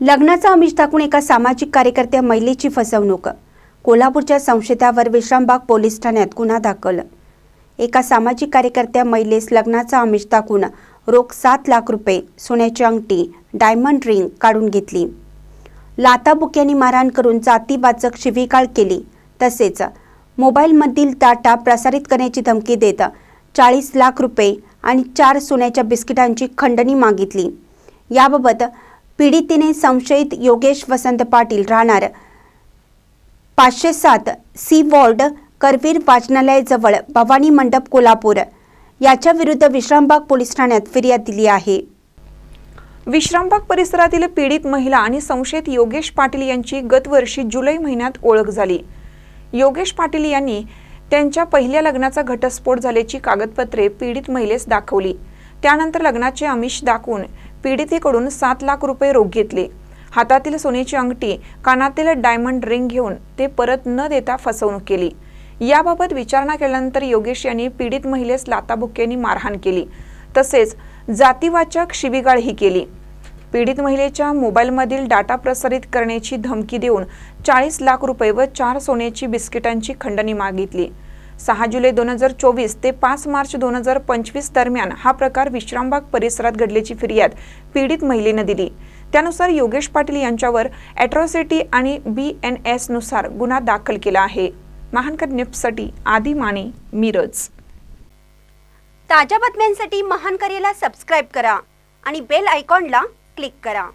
लग्नाचा आमिष दाखवून एका सामाजिक कार्यकर्त्या महिलेची फसवणूक. कोल्हापूरच्या संशयितावर विश्रामबाग पोलीस ठाण्यात गुन्हा दाखल. एका सामाजिक कार्यकर्त्या महिलेस लग्नाचा आमिष दाखवून रोख सात लाख रुपये सोन्याची अंगठी डायमंड रिंग काढून घेतली. लाताबुक्यांनी मारहाण करून जातीवाचक शिवीकाळ केली. तसेच मोबाईलमधील डाटा प्रसारित करण्याची धमकी देत चाळीस लाख रुपये आणि चार सोन्याच्या बिस्किटांची खंडणी मागितली. याबाबत पीडितीने संशयित योगेश वसंत पाटील राहणार. पाचशे सात सी वॉर्ड करवीर वाचनालयाजवळ भवानी मंडप कोल्हापूर. याच्या विरुद्ध विश्रामबाग पोलीस ठाण्यात फिर्याद दिली आहे. विश्रामबाग परिसरातील पीडित महिला आणि संशयित योगेश पाटील यांची गतवर्षी जुलै महिन्यात ओळख झाली. योगेश पाटील यांनी त्यांच्या पहिल्या लग्नाचा घटस्फोट झाल्याची कागदपत्रे पीडित महिलेस दाखवली. त्यानंतर लग्नाचे आमिष दाखवून पीडितेकडून सात लाख रुपये रोख घेतले. हातातील सोन्याची अंगठी कानातील डायमंड रिंग घेऊन ते परत न देता फसवणूक केली. याबाबत विचारणा केल्यानंतर योगेश यांनी पीडित महिलेस लाताबुक्यांनी मारहाण केली. तसेच जातीवाचक शिबिगाळही केली. पीडित महिलेच्या मोबाईलमधील डाटा प्रसारित करण्याची धमकी देऊन चाळीस लाख रुपये व चार सोन्याची बिस्किटांची खंडणी मागितली. सहा जुलै दोन हजार चोवीस ते पाच मार्च दोन हजार पंचवीस दरम्यान हा प्रकार विश्रामबाग परिसरात घडल्याची फिर्याद पीडित महिलेनं दिली. त्यानुसार योगेश पाटील यांच्यावर अॅट्रॉसिटी आणि बी एन एसनुसार गुन्हा दाखल केला आहे. महानकर न्यूजसाठी आदी माने मिरज. ताज्या बातम्यांसाठी महान करेला सबस्क्राईब करा आणि बेल आयकॉनला क्लिक करा.